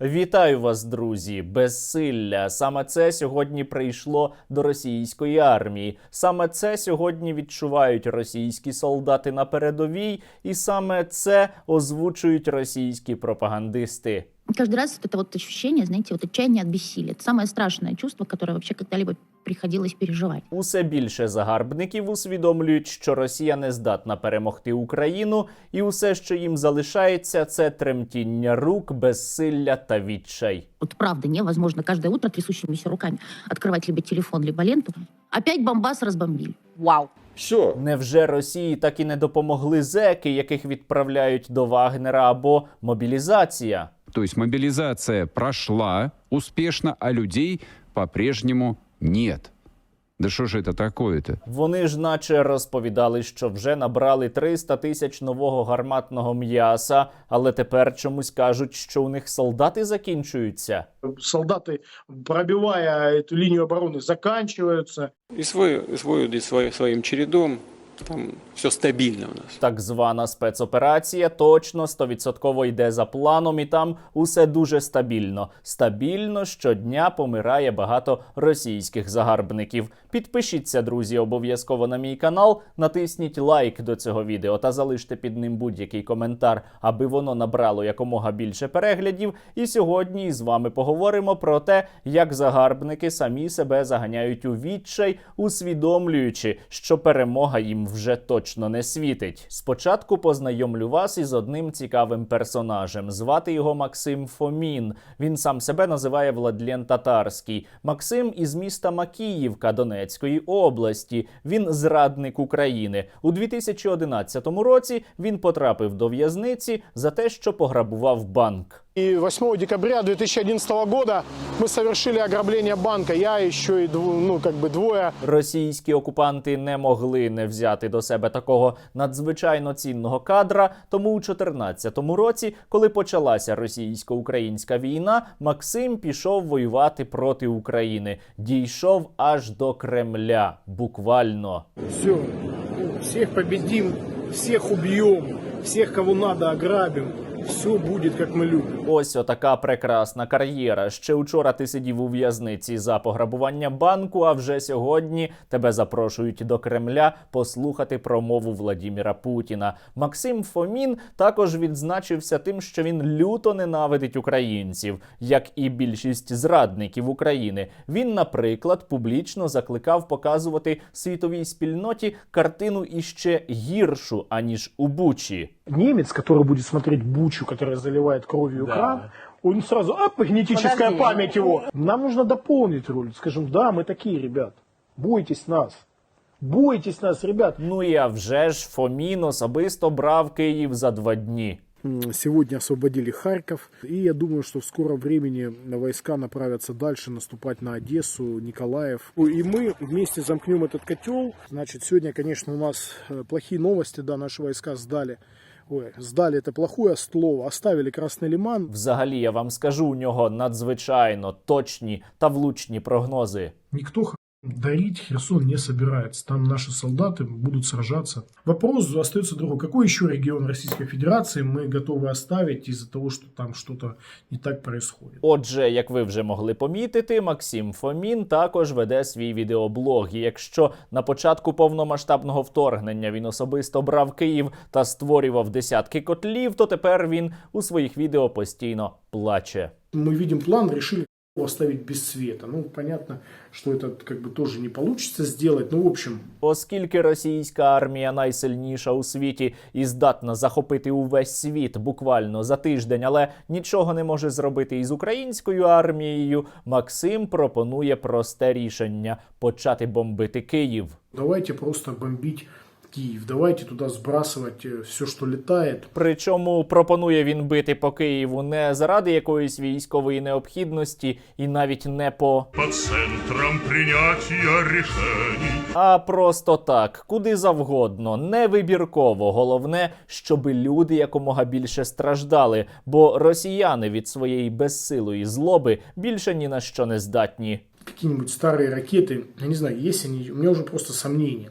Вітаю вас, друзі! Безсилля. Саме це сьогодні прийшло до російської армії. Саме це сьогодні відчувають російські солдати на передовій, і саме це озвучують російські пропагандисти Каждый раз вот это вот ощущение, знаете, вот отчаяние от бессилия. Это самое страшное чувство, которое вообще когда-либо приходилось переживать. Усе більше загарбників усвідомлюють, що Росія не здатна перемогти Україну, і усе, що їм залишається, це тремтіння рук, безсилля та відчай. Вот правда невозможно каждое утро трясущимися руками открывать либо телефон, либо ленту. Опять бомбас разбомбили. Вау. Все, Невже Росії так і не допомогли зеки, яких відправляють до Вагнера або мобілізація? То есть мобилизация прошла успешно, а людей по-прежнему нет. Да что же это такое-то? Вони ж наче розповідали, що вже набрали 300 тисяч нового гарматного м'яса, але тепер чомусь кажуть, що у них солдати закінчуються. солдаты, пробивая эту линию обороны, заканчиваются. И свой, свой, и свой- своим чередом там все стабильно у нас. Так звана спецоперація точно 100% йде за планом, і там усе дуже стабільно. Стабільно щодня помирає багато російських загарбників. Підпишіться, друзі, обов'язково на мій канал, натисніть лайк до цього відео та залиште під ним будь-який коментар, аби воно набрало якомога більше переглядів. І сьогодні з вами поговоримо про те, як загарбники самі себе заганяють у відчай, усвідомлюючи, що перемога їм вже точно не світить. Спочатку познайомлю вас із одним цікавим персонажем. Звати його Максим Фомін. Він сам себе називає Владлен Татарський. Максим із міста Макіївка Донецької області. Він зрадник України. У 2011 році він потрапив до в'язниці за те, що пограбував банк. И 8 декабря 2011 года мы совершили ограбление банка. Я еще и ну, как бы двое Російські окупанти не могли не взяти до себе такого надзвичайно цінного кадра. Тому у 2014 році, коли почалася російсько-українська війна, Максим пішов воювати проти України. Дійшов аж до Кремля. Буквально. все, всех победим, всех убьем, всех, кого надо, ограбим. Все будет, как мы любим. Ось отака прекрасна кар'єра. Ще учора ти сидів у в'язниці за пограбування банку. А вже сьогодні тебе запрошують до Кремля послухати промову Владіміра Путіна. Максим Фомін також відзначився тим, що він люто ненавидить українців, як і більшість зрадників України. Він, наприклад, публічно закликав показувати світовій спільноті картину іще гіршу аніж у Бучі. Немец, который будет смотреть бучу, которая заливает кровью кран, он сразу, оп, генетическая Подожди. память его. Нам нужно дополнить роль. Скажем, да, мы такие, ребят. Бойтесь нас. Бойтесь нас, ребят. Ну і а вже ж Фомін особисто брав Київ за два дні. М, Сегодня освободили Харьков. И я думаю, что в скором времени войска направятся дальше наступать на Одессу, Николаев. И мы вместе замкнем этот котел. Значит, сегодня, конечно, у нас э, плохие новости. Да, наши войска сдали. Ой, здалі это плохое слово. Оставили красний Лиман. Взагалі, я вам скажу, у нього надзвичайно точні та влучні прогнози. Ніхто х- дарить Херсон не собирается. Там наши солдаты будут сражаться. Вопрос остается другой. Какой еще регион Российской Федерации мы готовы оставить из-за того, что там что-то не так происходит? Отже, як ви вже могли помітити, Максим Фомін також веде свій відеоблог. І якщо на початку повномасштабного вторгнення він особисто брав Київ та створював десятки котлів, то тепер він у своїх відео постійно плаче. Мы видим план, решили его оставить без света. Ну, понятно, что это как бы тоже не получится сделать. Ну, в общем, Оскільки російська армія найсильніша у світі і здатна захопити увесь світ буквально за тиждень, але нічого не може зробити із українською армією, Максим пропонує просте рішення почати бомбити Київ. давайте просто бомбить Киев. Давайте туда сбрасывать все, что летает. Причому пропонує він бити по Києву не заради якоїсь військової необхідності і навіть не по по центрам принятия решений. а просто так, куди завгодно, не вибірково. Головне, щоби люди якомога більше страждали, бо росіяни від своєї безсилої злоби більше ні на що не здатні. Какие-нибудь старые ракеты, я не знаю, есть они, у меня уже просто сомнения.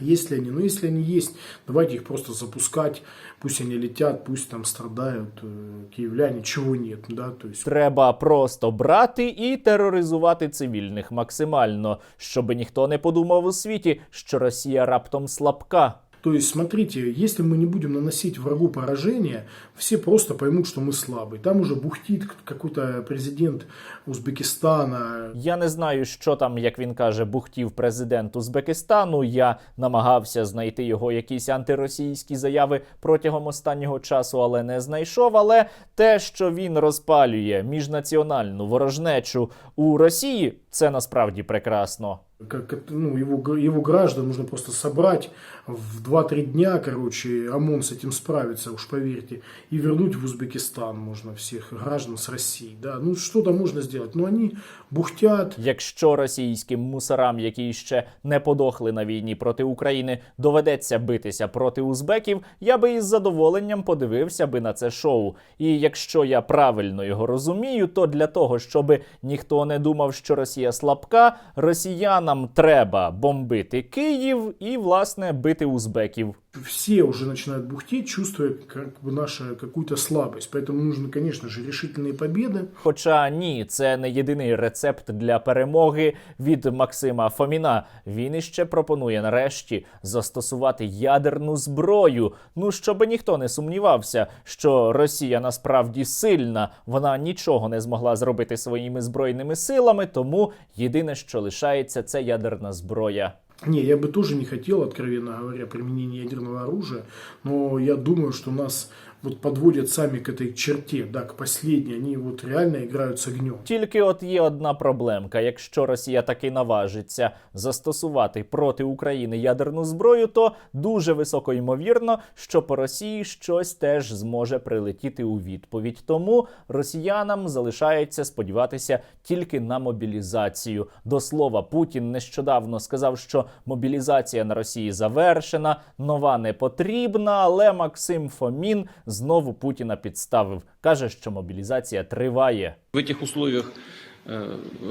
Есть ли они? Ну, если они есть, давайте их просто запускать, пусть они летят, пусть там страдают э, киевляне, чего нет, да, то есть Треба просто брати і тероризувати цивільних максимально, щоб ніхто не подумав у світі, що Росія раптом слабка. То есть, смотрите, если мы не будем наносить врагу поражение, все просто поймут, что мы слабые. Там уже бухтит какой-то президент Узбекистана. Я не знаю, що там, як він каже, бухтів президент Узбекистану. Я намагався знайти його якісь антиросійські заяви протягом останнього часу, але не знайшов. Але те, що він розпалює міжнаціональну ворожнечу у Росії, це насправді прекрасно. Как, ну, его, его граждан нужно просто собрать в 2-3 дня, короче, ОМОН с этим справится, уж поверьте, и вернуть в Узбекистан можно всех граждан с России, да, ну что-то можно сделать, но они бухтят, Якщо російським мусорам, які ще не подохли на війні проти України, доведеться битися проти узбеків, я би із задоволенням подивився би на це шоу. І якщо я правильно його розумію, то для того, щоб ніхто не думав, що Росія слабка, росіянам треба бомбити Київ і власне бити узбеків все уже начинают бухтеть, чувствуя как бы нашу какую-то слабость, поэтому нужны, конечно же, решительные победы, Хоча ні, це не єдиний рецепт для перемоги від Максима Фоміна. Він іще пропонує нарешті застосувати ядерну зброю. Ну щоб ніхто не сумнівався, що Росія насправді сильна. Вона нічого не змогла зробити своїми збройними силами, тому єдине, що лишається, це ядерна зброя. Не, я бы тоже не хотел, откровенно говоря, применения ядерного оружия, но я думаю, что нас вот подводят сами к этой черте, да, к последней. Они вот реально играют с огнем. Тільки от є одна проблемка: якщо Росія таки наважиться застосувати проти України ядерну зброю, то дуже високо ймовірно, що по Росії щось теж зможе прилетіти у відповідь. Тому росіянам залишається сподіватися тільки на мобілізацію. До слова, Путін нещодавно сказав, що мобілізація на Росії завершена, нова не потрібна. Але Максим Фомін знову Путіна підставив. каже, що мобілізація триває. В цих условиях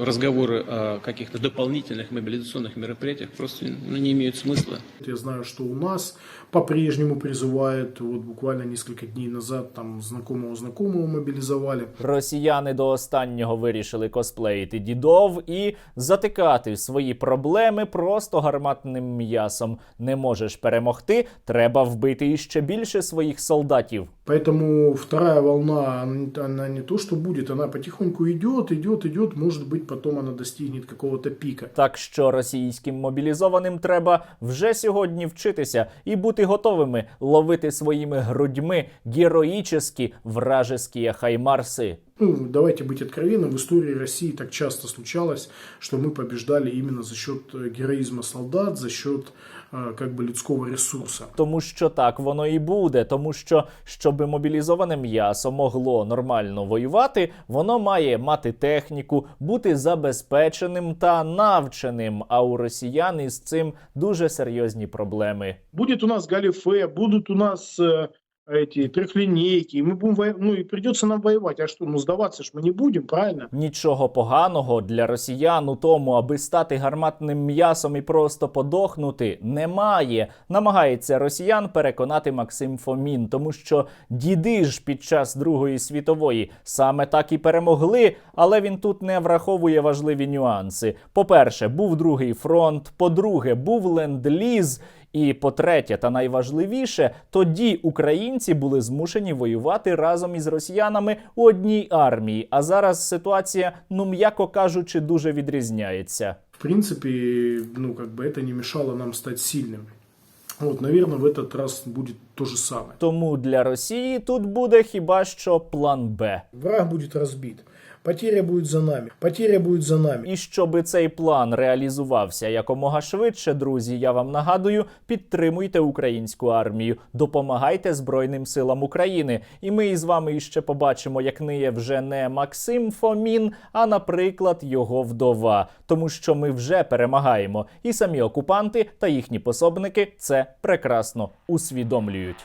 разговоры о каких-то дополнительных мобилизационных мероприятиях просто ну, не имеют смысла. Я знаю, что у нас по-прежнему призывают, вот буквально несколько дней назад там знакомого знакомого мобилизовали. Росіяни до останнього вирішили косплеїти дідов і затикати свої проблеми просто гарматним м'ясом. Не можеш перемогти, треба вбити іще більше своїх солдатів. Поэтому вторая волна, она- она не то что будет, она потихоньку идет, идет, идет, может быть потом она достигнет какого-то пика. Так що російським мобілізованим треба вже сьогодні вчитися і бути готовими ловити своїми грудьми героїчні вражескі хаймарси. Ну, давайте быть откровенны, в истории России так часто случалось, что мы побеждали именно за счет э, героизма солдат, за счет э, как би, людського ресурса. Тому що так воно і буде. Тому що щоб мобілізоване м'ясо могло нормально воювати, воно має мати техніку, бути забезпеченим та навченим. А у росіян із цим дуже серйозні проблеми. Будуть у нас галіфе, будуть у нас э, эти трехлинейки, и мы будем воевать, ну и придется нам воевать. А что, ну сдаваться ж мы не будем, правильно? Нічого поганого для росіян у тому, аби стати гарматним м'ясом і просто подохнути, немає. Намагається росіян переконати Максим Фомін, тому що діди ж під час Другої світової саме так і перемогли, але він тут не враховує важливі нюанси. По-перше, був другий фронт. По-друге, був ленд-ліз. І по-третє, та найважливіше, тоді українці були змушені воювати разом із росіянами у одній армії. А зараз ситуація, ну м'яко кажучи, дуже відрізняється. В принципе, ну как бы это не мешало нам стать сильными. Вот, наверное, в этот раз будет то же самое. Тому для Росії тут буде хіба що план Б. Враг будет разбит. Потеря будет за нами. Потеря будет за нами. І щоб цей план реалізувався якомога швидше, друзі, я вам нагадую, підтримуйте українську армію, допомагайте Збройним силам України. І ми із вами іще побачимо, як ниє вже не Максим Фомін, а, наприклад, його вдова. Тому що ми вже перемагаємо, і самі окупанти та їхні пособники це прекрасно усвідомлюють.